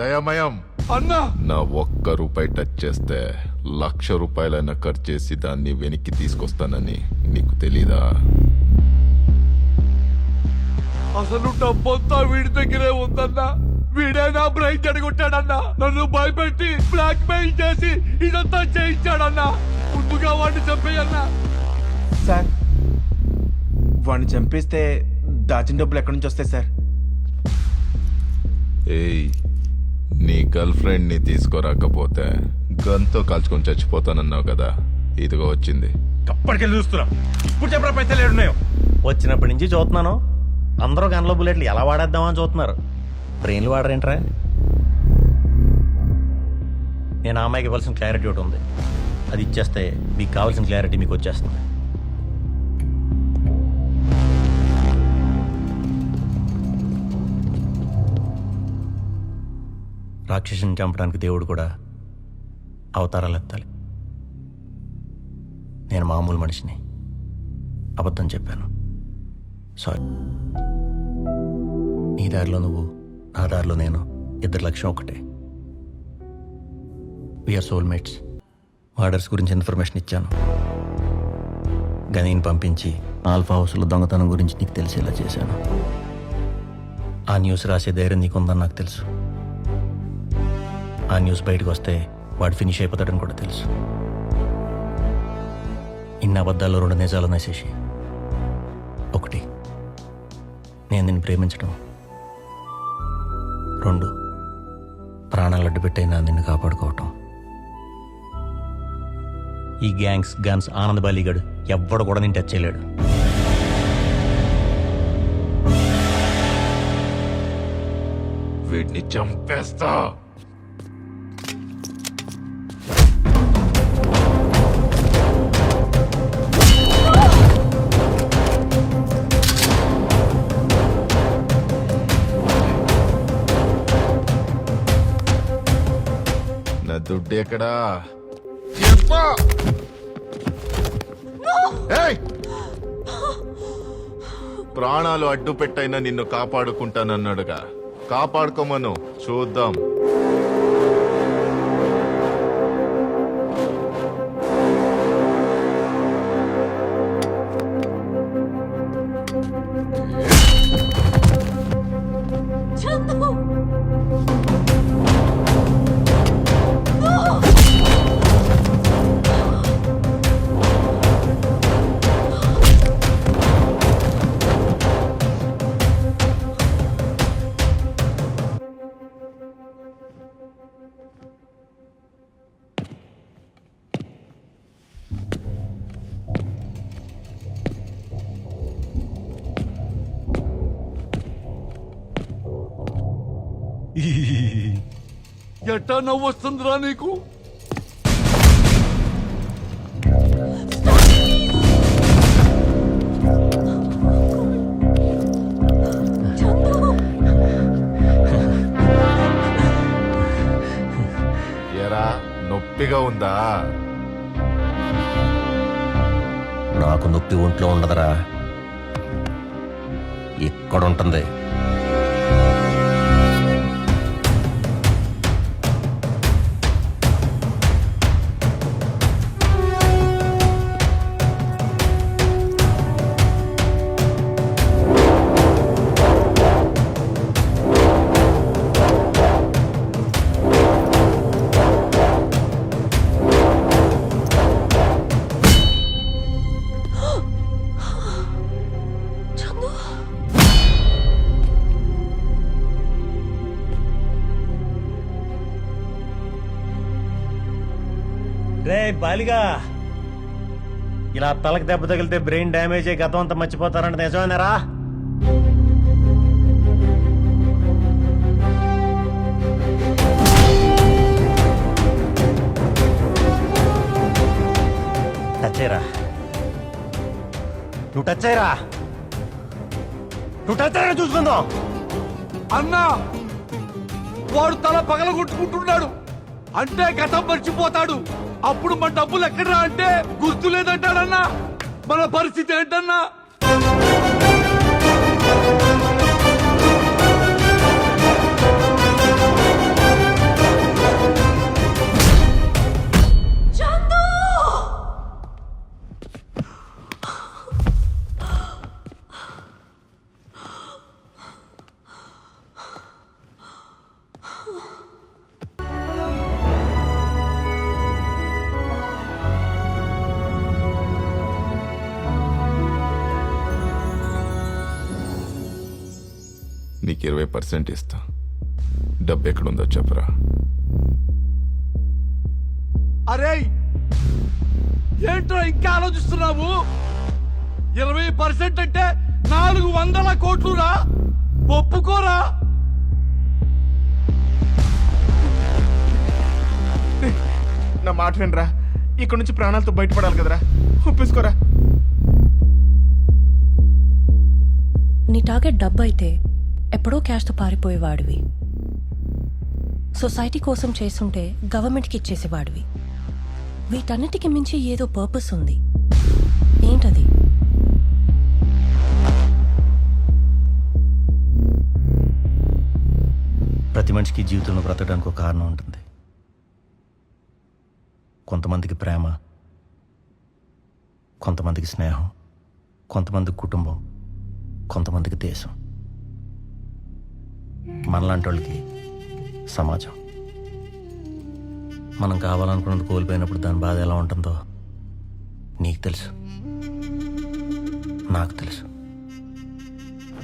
దయమయం. అన్నా! నా ఒక్క రూపాయి టచ్ చేస్తే లక్ష రూపాయలైనా ఖర్చు చేసి దాన్ని వెనక్కి తీసుకొస్తానని నీకు తెలీదా? అసలు డబ్బంతా వీడి దగ్గరే ఉందన్నా. వీడే నా బ్రైన్ చెడగొట్టాడన్నా నన్ను భయపెట్టి బ్లాక్ మెయిల్ చేసి ఇదంతా చేయించాడన్నా. ముందుగా వాడిని చంపేయన్నా. సార్ వాడిని చంపేస్తే దాచిన డబ్బులు ఎక్కడి నుంచి వస్తాయి సార్? ఏయ్ నీ గర్ల్ ఫ్రెండ్ని తీసుకురాకపోతే గన్తో కాల్చుకొని చచ్చిపోతానన్నావు కదా. ఇదిగో వచ్చింది. చూస్తున్నాం. ఇప్పుడు చెప్పరా పైసలు ఏడున్నాయో? వచ్చినప్పటి నుంచి చూస్తున్నాను. అందరూ గన్లో బుల్లెట్లు ఎలా వాడేద్దామని చూస్తున్నారు. బ్రెయిన్లు వాడరేంట్రా? నేను అమ్మాయికి ఇవ్వాల్సిన క్లారిటీ ఒకటి ఉంది. అది ఇచ్చేస్తే మీకు కావాల్సిన క్లారిటీ మీకు వచ్చేస్తుంది. రాక్షసుని చంపడానికి దేవుడు కూడా అవతారాలు ఎత్తాలి నేను మామూలు మనిషిని. అబద్ధం చెప్పాను. సారీ నీ దారిలో నువ్వు నా దారిలో నేను ఇద్దరు లక్ష్యం ఒకటే. వీఆర్ సోల్మేట్స్ మర్డర్స్ గురించి ఇన్ఫర్మేషన్ ఇచ్చాను. గనీని పంపించి ఆల్ఫా హౌస్లో దొంగతనం గురించి నీకు తెలిసేలా చేశాను. ఆ న్యూస్ రాసే ధైర్యం నీకుందని నాకు తెలుసు. ఆ న్యూస్ బయటకు వస్తే వాడు ఫినిష్ అయిపోతాడని కూడా తెలుసు. ఇన్ని అబద్ధాల్లో రెండు నిజాలు నశేషి ఒకటి నేను నిన్ను ప్రేమించడం. రెండు ప్రాణాలు అడ్డుపెట్టైనా నిన్ను కాపాడుకోవటం. ఈ గ్యాంగ్స్ గన్స్ ఆనంద్ బాలీగడ్ ఎవ్వడు కూడా నేను టచ్ చేయలేడు. వీటిని చంపేస్తా. ఎక్కడా! ప్రాణాలు అడ్డు పెట్టైనా నిన్ను కాపాడుకుంటానన్నాడుగా. కాపాడుకోమను. చూద్దాం. ఎట్టా నవ్వు వస్తుందిరా నీకు? ఎరా నొప్పిగా ఉందా? నాకు నొప్పి ఒంట్లో ఉండదురా. ఇక్కడ గాలిగా. ఇలా తలకు దెబ్బ తగిలితే బ్రెయిన్ డ్యామేజ్ అయ్యి గతం అంతా మర్చిపోతారంటే నిజమేనారా టచ్ అయ్యరా నువ్వు టచ్ అయ్యరా నువ్వు టచ్ అయ్యరా చూసుకుందాం. అన్నా వాడు తల పగల కొట్టుకుంటున్నాడు అంటే గతం మర్చిపోతాడు. అప్పుడు మన డబ్బులు ఎక్కడరా అంటే గుర్తు లేదంటాడన్నా. మన పరిస్థితి ఏంటన్నా? ఇరవై పర్సెంట్ ఇస్తా. డబ్బు ఎక్కడుందో చెప్పరా. అరే! ఏంట్రా ఇంకా ఆలోచిస్తున్నావు? ఇరవై పర్సెంట్ అంటే నాలుగు వందల కోట్లు రా ఒప్పుకోరా? నా మాట వినరా? ఇక్కడ నుంచి ప్రాణాలతో బయటపడాలి కదరా? ఒప్పేసుకోరా? నీ టార్గెట్ డబ్బు అయితే ఎప్పుడో క్యాష్తో పారిపోయేవాడివి. సొసైటీ కోసం చేస్తుంటే గవర్నమెంట్కి ఇచ్చేసేవాడివి. వీటన్నిటికి మించి ఏదో పర్పస్ ఉంది. ఏంటది? ప్రతి మనిషికి జీవితంలో బ్రతకడానికి ఒక కారణం ఉంటుంది. కొంతమందికి ప్రేమ కొంతమందికి స్నేహం కొంతమందికి కుటుంబం కొంతమందికి దేశం. మనలాంటి వాళ్ళకి సమాజం. మనం కావాలనుకున్నది కోల్పోయినప్పుడు దాని బాధ ఎలా ఉంటుందో నీకు తెలుసు. నాకు తెలుసు.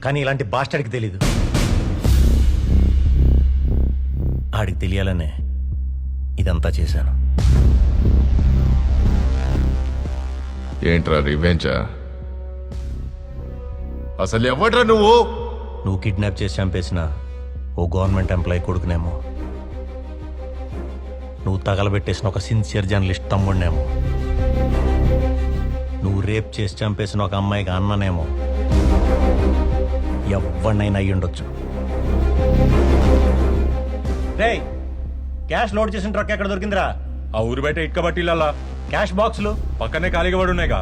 కానీ ఇలాంటి బాస్టర్కి తెలీదు. ఆడికి తెలియాలనే ఇదంతా చేశాను. ఏంట్రా రివెంజా? అసలు ఎవడ్రా నువ్వు? నువ్వు కిడ్నాప్ చేసి చంపేసిన ఓ గవర్నమెంట్ ఎంప్లాయీ కొడుకునేమో. నువ్వు తగలబెట్టేసిన ఒక సిన్సియర్ జర్నలిస్ట్ తమ్ముడినేమో. నువ్వు రేప్ చేసి చంపేసిన ఒక అమ్మాయికి అన్ననేమో. ఎవరినైనా అయ్యి ఉండొచ్చు. రే క్యాష్ లోడ్ చేసిన ట్రక్ ఎక్కడ దొరికిందిరా? ఆ ఊరు బయట ఇటుక బట్టీలల్లా. క్యాష్ బాక్సులు? పక్కనే ఖాళీగా పడి ఉన్నాయిగా.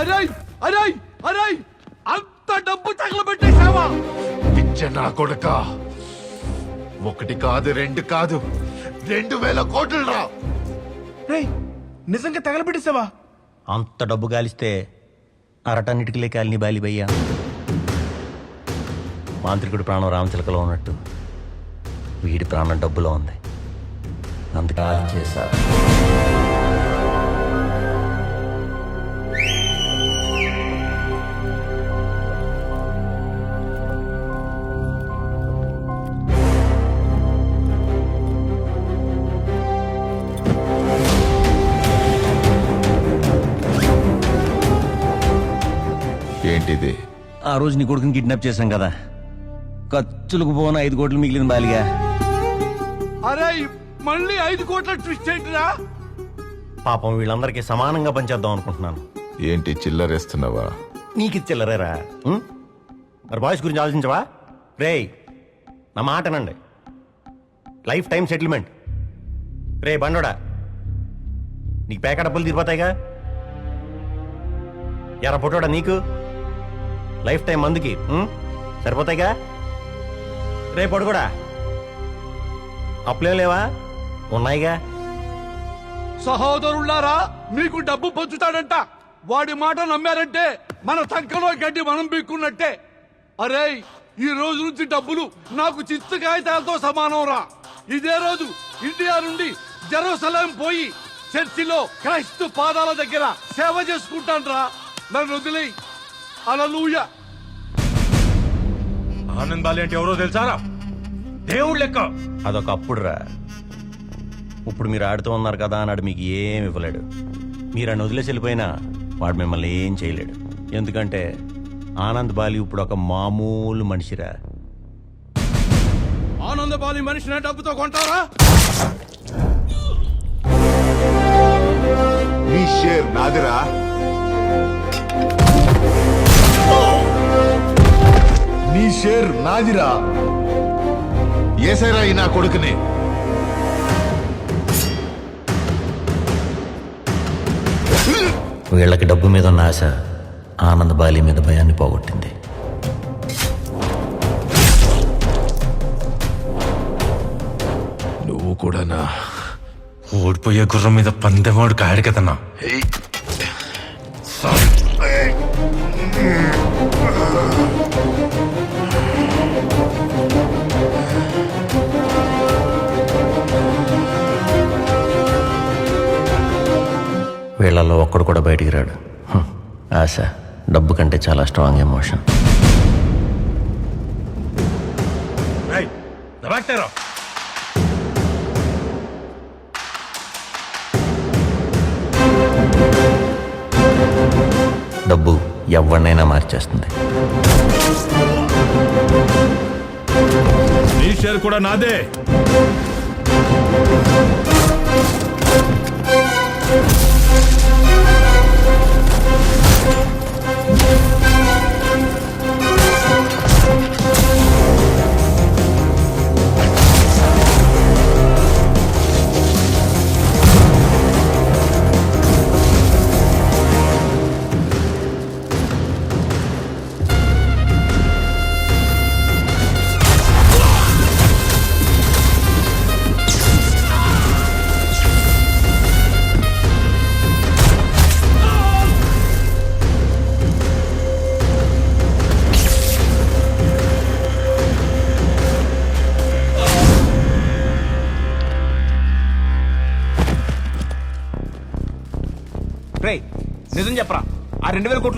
అరే అరే అరే అంత డబ్బు తగలబెట్టేశావా? పిచ్చ నా కొడక. ఒకటి కాదు రెండు కాదు. రెండు వేల కోట్లు రా రేయ్ నిజంగా తగలబెట్టేసావా అంత డబ్బు గాలిస్తే అరటన్నిటికి లేకాలిని బాలిబయ్యా మాంత్రికుడి ప్రాణం రామచిలకలో ఉన్నట్టు. వీడి ప్రాణం డబ్బులో ఉంది. అందుకే అది చేశారు ఏంటిది? ఆ రోజు నీ కొడుకుని కిడ్నాప్ చేశాం కదా. ఖర్చులకు పోను ఐదు కోట్లు మిగిలిన బాలిగా. అరే మళ్ళీ ఐదు కోట్ల ట్విస్ట్ ఏంటిరా? పాపం వీళ్ళందరికీ సమానంగా పనిచేద్దాం అనుకుంటున్నాను. ఏంటి చిల్లరేస్తున్నావా? నీకు చిల్లరేరా? ఉం? మరి బాయ్స్ గురించి ఆలోచించవా? రేయ్ నా మాటనండి లైఫ్ టైం సెటిల్మెంట్. రే బండోడా. నీకు పేక డబ్బులు తీరిపోతాయిగా? ఎరా పొట్టోడా నీకు? Life time మందుకి సరిపోతాయిగా? రే కూడా అప్పులేం లేవా? ఉన్నాయిగా? సహోదరులారా మీకు డబ్బు పంచుతాడంట వాడి మాట నమ్మారంటే మన తంకలో గడ్డి మనం పీక్కున్నట్టే. అరే ఈ రోజు నుంచి డబ్బులు నాకు చిత్తు కాగితాలతో సమానం రా. ఇదే రోజు ఇండియా నుండి జెరూసలేం పోయి చర్చిలో క్రైస్తు పాదాల దగ్గర సేవ చేసుకుంటాను రా నన్ను వదిలేయి. అలలుయ ఆనంద్ బాలి అంటే ఎవరో తెలుసారా? దేవుడు లెక్క. అదొక అప్పుడురా ఇప్పుడు మీరు ఆడుతూ ఉన్నారు కదా అన్నాడు మీకు ఏం ఇవ్వలేడు. మీరు ఆయన వదిలేసి వెళ్ళిపోయినా వాడు మిమ్మల్ని ఏం చేయలేడు. ఎందుకంటే ఆనంద్ బాలి ఇప్పుడు ఒక మామూలు మనిషిరా. ఆనందబాలి మనిషిని డబ్బుతో కొంటారా? నీ షేర్ నాదిరా. నీ షేర్ నాదిరా. ఏసైరా ఈ నా కొడుకుని? వీళ్ళకి డబ్బు మీద ఉన్న ఆశ ఆనంద్ బాలి మీద భయాన్ని పోగొట్టింది. నువ్వు కూడానా? ఓడిపోయే గుర్రం మీద పందెమాడు కాయడు కదన్నా. వీళ్ళల్లో ఒక్కడు కూడా బయటికి రాడు. ఆశ డబ్బు కంటే చాలా స్ట్రాంగ్ ఎమోషన్. డబ్బు ఎవరినైనా మార్చేస్తుంది. నీ కూడా నాదే.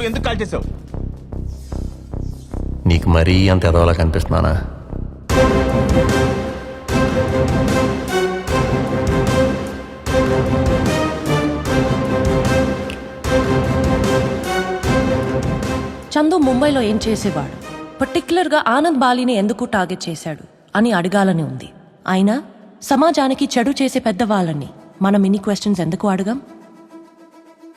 ఎందుకు కాల్ చేసావు? నీకు మరీ అంత ఎదవలా కనిపిస్తున్నానా? చందు ముంబైలో ఏం చేసేవాడు? పర్టికులర్గా ఆనంద్ బాలిని ఎందుకు టార్గెట్ చేశాడు అని అడగాలని ఉంది. అయినా సమాజానికి చెడు చేసే పెద్దవాళ్ళని మనం ఇన్ని క్వశ్చన్స్ ఎందుకు అడగం?